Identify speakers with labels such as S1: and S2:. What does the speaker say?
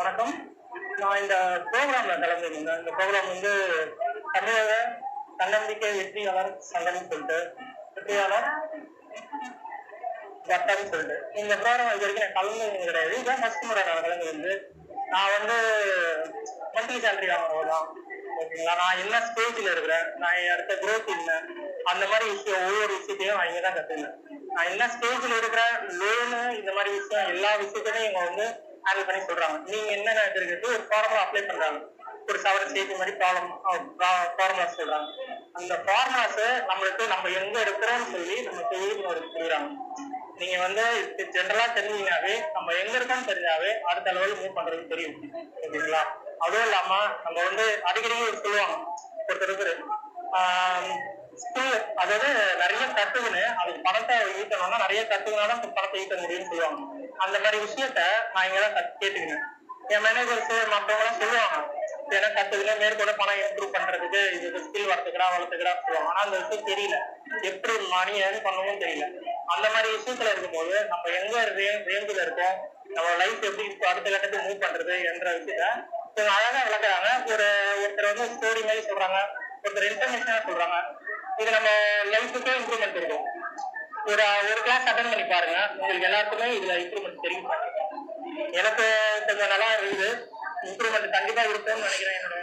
S1: வணக்கம். நான் இந்த ப்ரோக்ராம்ல கலந்துருந்தேன். இந்த ப்ரோக்ராம் வந்து தமிழக தன்னம்பிக்கை வெற்றியாளர் சங்கம் சொல்லிட்டு வெற்றியாளர் வட்டம் சொல்லிட்டு. இந்த ப்ரோக்ராம் இது வரைக்கும் நான் கலந்து கிடையாது. இதுதான் ஃபர்ஸ்ட் முறை நான் கலந்து வந்து நான் வந்து மந்த்லி சேலரி வாங்குறவங்க தான் ஓகேங்களா? நான் என்ன ஸ்டேஜில் இருக்கிறேன் நான் அடுத்த குரோத் என்ன அந்த மாதிரி விஷயம் ஒவ்வொரு விஷயத்தையும் நான் இங்கே தான் கற்றுக்கினேன் நான் என்ன ஸ்டேஜில் இருக்கிறேன் லோனு இந்த மாதிரி விஷயம் எல்லா விஷயத்தையும் இவங்க வந்து ஹேண்டில் பண்ணி சொல்றாங்க. நீங்க என்ன நினைச்சிருக்கிறது ஒரு ஃபார்முலா அப்ளை பண்றாங்க. ஒரு சவர செய்தி மாதிரி ப்ராப்ளம் ஃபார்முலாஸ் சொல்றாங்க. அந்த ஃபார்முலாஸ் நம்மளுக்கு நம்ம எங்க இருக்கிறோம்னு சொல்லி நம்ம விழிப்புணர்வு கொடுக்குறாங்க நீங்க வந்து ஜென்ரலா தெரிஞ்சீங்கனாவே நம்ம எங்க இருக்கோம்னு தெரிஞ்சாவே அடுத்த லெவலில் மூவ் பண்றது தெரியும். ஓகேங்களா? அதுவும் இல்லாம நம்ம வந்து அடிக்கடி சொல்லுவாங்க. ஒருத்தருக்கு அதாவது நிறைய கத்துக்கணும் அதுக்கு பணத்தை ஈட்டணும்னா நிறைய கத்துக்கினாதான் பணத்தை ஈட்ட முடியும்னு சொல்லுவாங்க. அந்த மாதிரி விஷயத்த நான் இங்கதான் கேட்டுக்கினேன் என் மேனேஜர்ஸ் மற்றவங்க எல்லாம் சொல்லுவாங்க ஏன்னா கத்துக்கணும் மேற்கொண்டு பணம் இம்ப்ரூவ் பண்றதுக்கு இது ஸ்கில் வளர்த்துக்கிறா வளர்த்துக்கிறா சொல்லுவாங்க. ஆனா அந்த விஷயம் தெரியல. எப்படி மணி ஏர்ன் பண்ணவும் தெரியல. அந்த மாதிரி விஷயத்துல இருக்கும்போது நம்ம எங்க ரேஞ்சில் இருக்கோம் நம்ம லைஃப் எப்படி இப்போ அடுத்த கட்டத்துக்கு மூவ் பண்றது என்ற விஷயத்த இவங்க அழகா விளக்குறாங்க. ஒரு ஒருத்தர் வந்து ஸ்டோரி மாதிரி சொல்றாங்க. ஒருத்தர் இன்ஃபர்மேஷனா சொல்றாங்க இது நம்ம லைஃபுக்கே இம்ப்ரூவ்மெண்ட் இருக்கும் ஒரு ஒரு கிளாஸ் அட்டன் பண்ணி பாருங்க உங்களுக்கு எல்லாருக்குமே இதுல இம்ப்ரூவ்மெண்ட் தெரியும் எனக்கு கொஞ்சம் நல்லா இருக்குது இம்ப்ரூவ்மெண்ட் கண்டிப்பா இருக்கும்னு நினைக்கிறேன் என்னோட